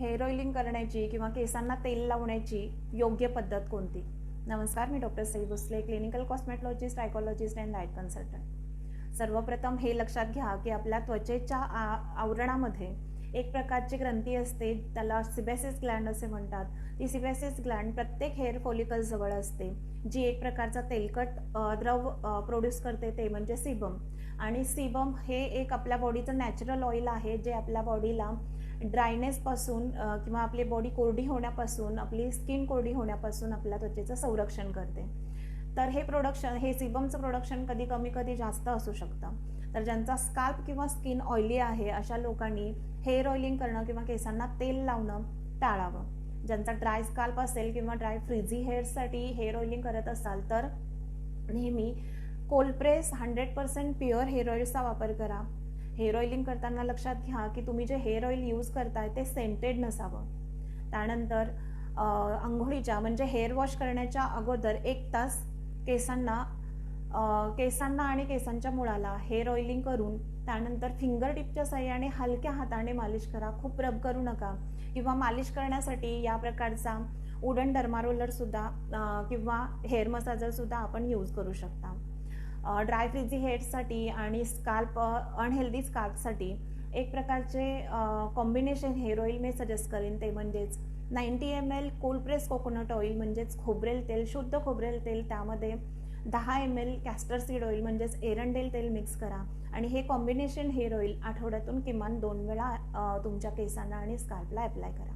Hair oiling करण्याची किंवा केसांना तेल लावण्याची योग्य पद्धत कोणती? नमस्कार मी doctor Sai Bhosale clinical cosmetologist psychologist and light consultant सर्वप्रथम हे लक्षात घ्या की आपल्या त्वचेच्या आ- आवरणामध्ये एक प्रकारची ग्रंथी असते त्याला सिबॅसिस ग्लँड असे म्हणतात. ती सिबॅसिस ग्लँड प्रत्येक हेअर फॉलिकल्सजवळ असते जी एक प्रकारचा तेलकट द्रव प्रोड्यूस करते ते म्हणजे सिबम आणि सिबम हे एक आपल्या बॉडीचं नॅचरल ऑइल आहे जे आपल्या बॉडीला ड्रायनेसपासून किंवा आपली बॉडी कोरडी होण्यापासून आपली स्किन कोरडी होण्यापासून आपल्या त्वचेचं संरक्षण करते. तर हे प्रोडक्शन हे सिबमचं प्रोडक्शन कधी कमी कधी जास्त असू शकतं. तर ज्यांचा स्काल्प किंवा स्किन ऑइली आहे अशा लोकांनी हेअर ऑइलिंग करणं किंवा केसांना तेल लावणं टाळावं. ज्यांचा ड्राय स्काल्प असेल किंवा ड्राय फ्रिझी हेअरसाठी हेअर ऑइलिंग करत असाल तर नेहमी cold press hundred percent pure hair ऑइल्सचा वापर करा. हेअर ऑइलिंग करताना लक्षात घ्या की तुम्ही जे हेअर ऑइल यूज करताय ते सेंटेड नसावं. त्यानंतर आंघोळीच्या म्हणजे हेअर वॉश करण्याच्या अगोदर एक तास केसांना केसांना आणि केसांच्या मुळाला हेअर ऑइलिंग करून त्यानंतर फिंगर टिपच्या साह्याने हलक्या हाताने मालिश करा. खूप रब करू नका. किंवा मालिश करण्यासाठी या प्रकारचा उडन डर्मारोलरसुद्धा किंवा हेअर मसाजरसुद्धा आपण यूज करू शकता. ड्राय फ्रिझी हेअरसाठी आणि स्काल्प अनहेल्दी स्काल्पसाठी एक प्रकारचे कॉम्बिनेशन हेअर ऑइल मी सजेस्ट करेन ते म्हणजेच ninety M L cold press coconut oil म्हणजेच खोबरेल तेल शुद्ध खोबरेल तेल त्यामध्ये दहा M L castor seed oil म्हणजेच एरंडेल तेल मिक्स करा. आणि हे कॉम्बिनेशन हेअर ऑइल आठवड्यातून किमान दोन वेळा तुमच्या केसांना आणि स्काल्पला अप्लाय करा.